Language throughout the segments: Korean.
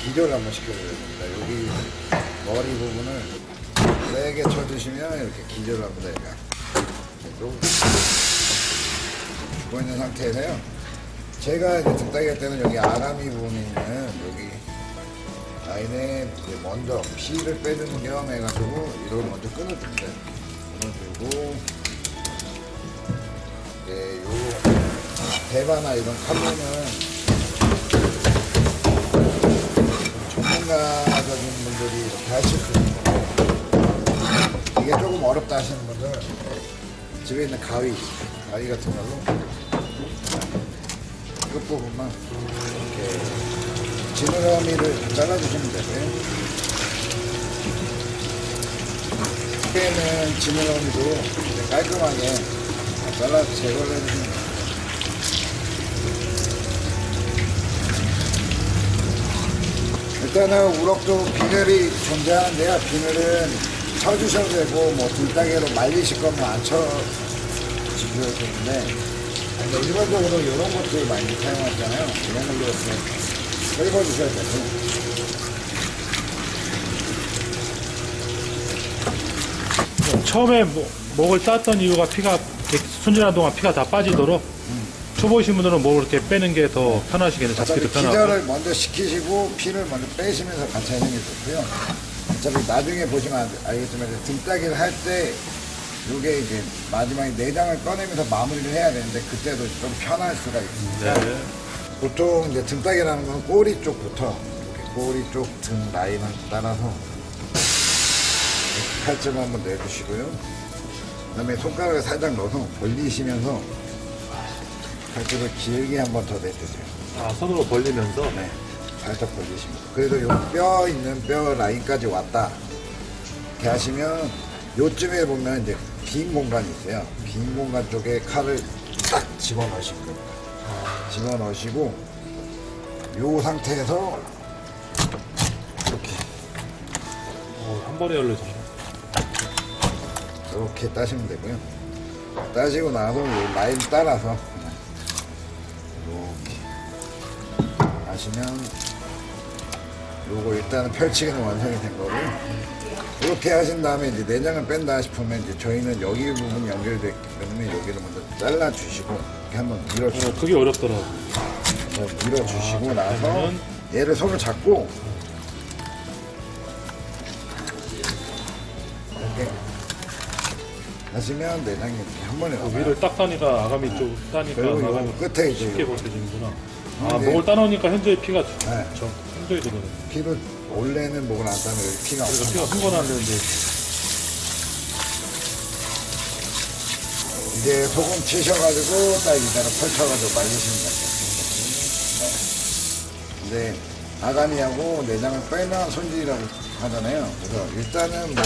기 기절 한번 시켜줘야 됩니다. 여기 머리 부분을 세게 쳐주시면 이렇게 기절을 합니다. 얘가. 계속 죽어 있는 상태에서요. 제가 이제 등따기 할 때는 여기 아가미 부분에 있는 여기 라인에 이제 먼저 피를 빼주는 겸 해가지고 이걸 먼저 끊어줍니다. 끊어주고 이제 요 대바나 이런 칼로는 전문가적인 분들이 이렇게 하실 거예요. 이게 조금 어렵다 하시는 분들은 집에 있는 가위, 가위 같은 걸로 끝부분만 이렇게 지느러미를 잘라주시면 되고요. 빼는 지느러미도 깔끔하게 잘라 제거를 해주시면 돼요. 일단은 우럭도 비늘이 존재하는데요. 비늘은 쳐주셔도 되고 뭐 둘따개로 말리실 거면 안 쳐주셔도 되는데 근데 일반적으로 이런 것들 많이 사용하잖아요. 이런 걸로 이렇게 긁어주셔야 되고 처음에 뭐- 목을 땄던 이유가 피가 손질하는 동안 피가 다 빠지도록 초보이신 분들은 목을 이렇게 빼는 게 더 편하시겠네 어차피 잡기도 편하고 기절을 먼저 시키시고 피를 먼저 빼시면서 같이 하는 게 좋고요. 어차피 나중에 보시면 알- 알겠지만 이제 등따기를 할때 이게 이제 마지막에 내장을 꺼내면서 마무리를 해야 되는데 그때도 좀 편할 수가 있습니다. 네. 보통 이제 등따기라는 건 꼬리 쪽부터 이렇게 꼬리 쪽 등 라인을 따라서 칼집 한번 내주시고요. 그다음에 손가락을 살짝 넣어서 벌리시면서 칼집을 길게 한 번 더 내주세요. 아, 손으로 벌리면서? 네, 살짝 벌리시면. 그래도 요 뼈 있는 뼈 라인까지 왔다. 이렇게 하시면 요쯤에 보면 이제 빈 공간이 있어요. 빈 공간 쪽에 칼을 딱 집어넣으실 겁니다. 집어넣으시고 요 상태에서 이렇게. 어, 한 번에 열려지네. 이렇게 따시면 되고요. 따시고 나서 요 라인 따라서 하시면 요거 일단은 펼치기는 완성이 된 거고요. 이렇게 하신 다음에 이제 내장을 뺀다 싶으면 이제 저희는 여기 부분 연결되기 때문에 여기를 먼저 잘라 주시고 이렇게 한번 밀어주시고 어, 그게 어렵더라고. 밀어주시고 아, 나서 그러면- 얘를 손을 잡고 이렇게 하시면 내장이 이렇게 한 번에 그 나와요. 위를 딱 따니까 아가미 쪽 따니까 그리고 요 아가미 끝에 이제 쉽게 요 벗겨지는구나 아 네. 목을 따놓으니까 현저히 피가 네. 저 현저히 들어네 피를 원래는 목을 안 따면 여기 피가 그래서 없어. 피가 흥건하는데 이제 소금 치셔가지고 딱 이대로 펼쳐가지고 말리시면 돼요. 네. 이제 아가미하고 내장을 빼면 손질이라고 하잖아요. 그래서 일단은 뭐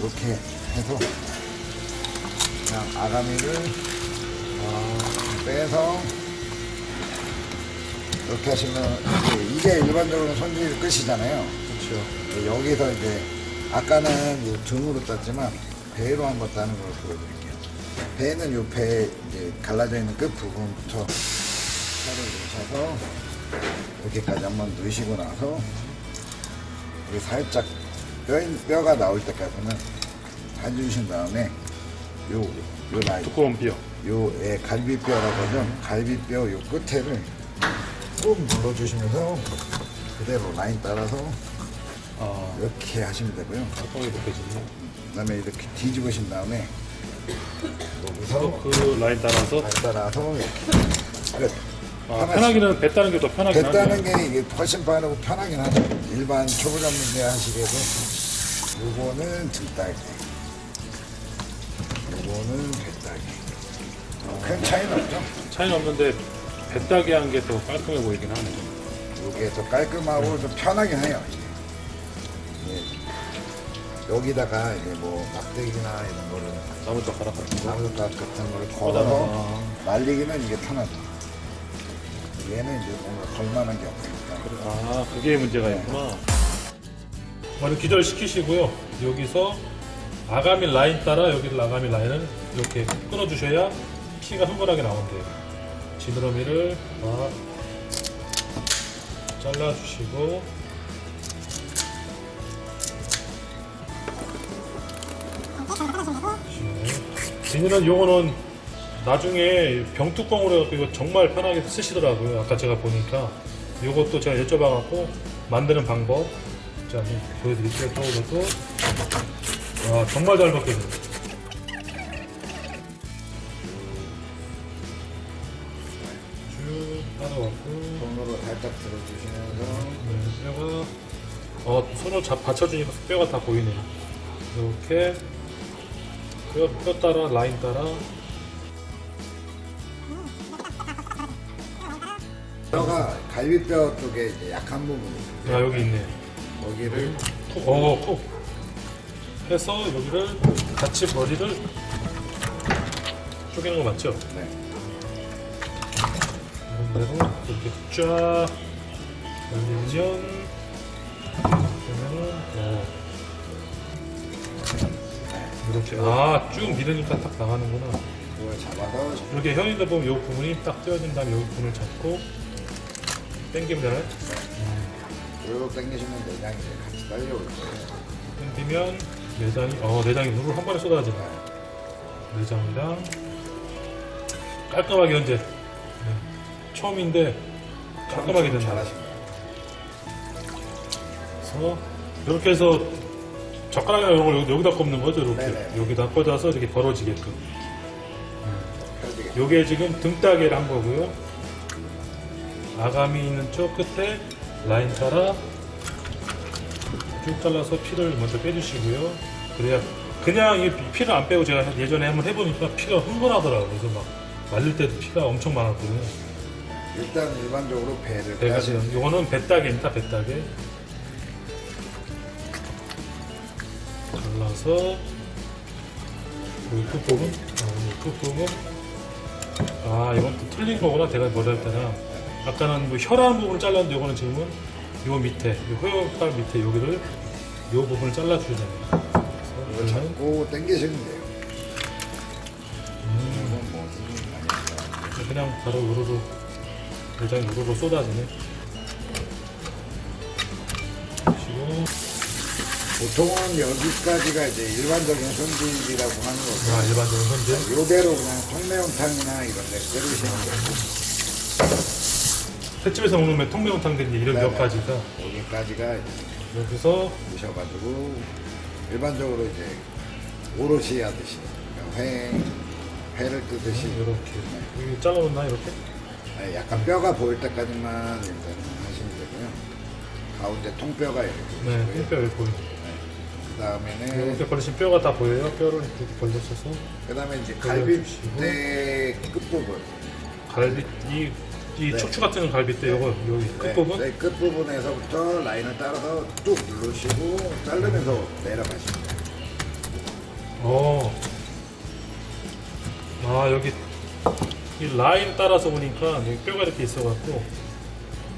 이렇게 해서 그냥 아가미를 아, 빼서 이렇게 하시면 이제 이게 일반적으로 손질 끝이잖아요. 그렇죠 여기서 이제 아까는 이 등으로 땄지만 배로 한 번 따는 걸 보여드릴게요. 배는 요 배 이제 갈라져 있는 끝 부분부터 살을 넣으셔서 이렇게까지 한번 넣으시고 나서 여기 살짝 뼈, 뼈가 나올 때까지는 해주신 다음에 요, 요 라인, 두꺼운 뼈요 예, 갈비뼈라고 하죠. 갈비뼈 요 끝에를 꾹 눌러주시면서 그대로 라인 따라서 아 이렇게 하시면 되고요. 뚜껑이 벗겨지네 그다음에 이렇게 뒤집으신 다음에 여기서 또그 라인 따라서 발 따라서 이렇게 끝. 아, 하나씩. 편하기는 배 따는 게 더 편하긴 됐다는 하네 게 이게 훨씬 빠르고 편하긴 하죠. 일반 초보자분들 하시기에도 요거는 등따기, 요거는 배따기. 큰 차이는 없죠. 차이는 없는데 배 따기 한 게 더 깔끔해 보이긴 하네 요게 더 깔끔하고 좀 편하긴 해요. 이게. 예. 여기다가 이제 뭐 막대기나 이런 거를 나무젓가락 같은 거 나무젓가락 같은 거를 걸어서 아, 말리기는 이게 편하죠. 얘는 이제 뭔가 걸만한 게 없으니까. 아 그게 문제가 있구나 먼저 기절시키시고요 여기서 아가미 라인 따라 여기 아가미 라인을 이렇게 끊어주셔야 피가 흥건하게 나온대요 지느러미를 막 잘라주시고 비닐은 요거는 나중에 병뚜껑으로 해갖고 이거 정말 편하게 쓰시더라고요. 아까 제가 보니까 요것도 제가 여쭤봐갖고 만드는 방법 자 보여드릴게요. 또 이것도 와 정말 잘 먹거든요. 들어주시면서 네, 뼈가 어 손을 잡 받쳐주니까 뼈가 다 보이네요. 이렇게 뼈, 뼈 따라 라인 따라 뼈가 갈비뼈 쪽에 이제 약한 부분이. 아 여기 있네. 거기를 콕, 어, 콕 해서 여기를 같이 머리를 쪼개는 거 맞죠? 네. 대로 이렇게 쫙 올리면 그러면은 어, 이렇게 아쭉 밀으니까 딱 나가는구나. 그걸 잡아서 이렇게 현이들 보면 이 부분이 딱 떼어진 다음에 이 부분을 잡고 당기면 되나요? 쭉 당기시면 내장이 이제 같이 딸려올 거예요. 당기면 내장이 어 내장이 물을 한 번에 쏟아지네. 내장이랑 깔끔하게 현재 네. 처음인데 깔끔하게 된다. 잘하신 거예요. 그래서 이렇게 해서 젓가락이나 이런 걸 여기- 여기다 꼽는 거죠 이렇게 네네. 여기다 꽂아서 이렇게 벌어지게끔. 펴지게. 요게 지금 등따개를 한 거고요. 아가미 있는 쪽 끝에 라인 따라 쭉 잘라서 피를 먼저 빼주시고요. 그래야 그냥 이 피를 안 빼고 제가 예전에 한번 해보니까 피가 흥건하더라고요. 그래서 막 말릴 때도 피가 엄청 많았거든요. 일단 일반적으로 배를 배가 지금 이거는 배따개입니다. 배따개. 잘라서 여기 끝부분, 아, 여기 끝부분. 아 이건 또 틀린 거구나. 내가 뭐라 했잖아. 아까는 뭐 혈안 부분을 잘랐는데 이거는 지금은 요 밑에, 요 허용깔 밑에 여기를 요 부분을 잘라주잖아요. 이걸 그래서 잡고 당기시면 돼요. 들어가요. 그냥 바로 우르르 내장이 우르르 쏟아지네. 그리고 보통은 여기까지가 이제 일반적인 손질이라고 하는 거고 아, 일반적인 손질. 요대로 그냥 통매운탕이나 이런 데 끓이시는 거고 횟집에서 먹는 통매운탕들이 이런 몇. 가지가 여기까지가 이제 여기서 드셔가지고 일반적으로 이제 오롯이 하듯이 회 회를 뜨듯이 이렇게 여기 잘라놓나 이렇게 네, 약간 뼈가 보일 때까지만 일단 하시면 되고요. 가운데 통뼈가 이렇게 네 보이고요. 뼈 여기 보이네 그 다음에는 이렇게 걸리신 뼈가 다 보여요 뼈를 이렇게 걸려서 그 다음에 이제. 갈비뼈 끝부분 갈비 이, 이 네. 척추 같은 갈비뼈 요거 여기 끝부분 네, 네, 끝부분에서부터 라인을 따라서 쭉 누르시고 자르면서 내려가시면 돼요. 어. 아 여기 이 라인 따라서 보니까 뼈가 이렇게 있어갖고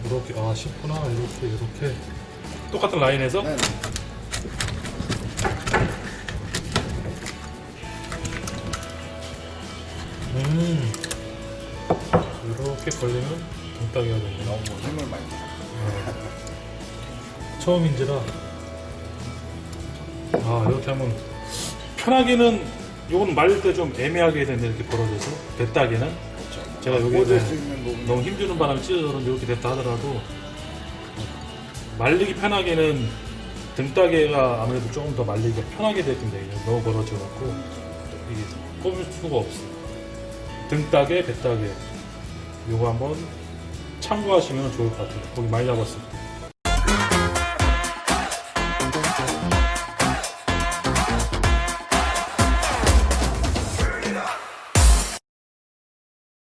이렇게 아 쉽구나. 이렇게 이렇게. 똑같은 라인에서? 네, 음. 이렇게 걸리면 동딱이가 됩니다. 너무 힘을 많이 줘요. 처음인지라. 아 이렇게 하면 편하게는 요건 말릴 때 좀 애매하게 되는데 이렇게 벌어져서 배따기는 그렇죠. 제가 여기 꽂을 네. 수 있는 부분 너무 힘주는 바람에 찢어져서 이렇게 됐다 하더라도 말리기 편하게는 등따개가 아무래도 조금 더 말리기가 편하게 돼요. 너무 벌어져갖고 이게 꼽을 수가 없어. 등따개, 배따개 요거 한번 참고하시면 좋을 것 같아요. 거기 많이 잡았을 때.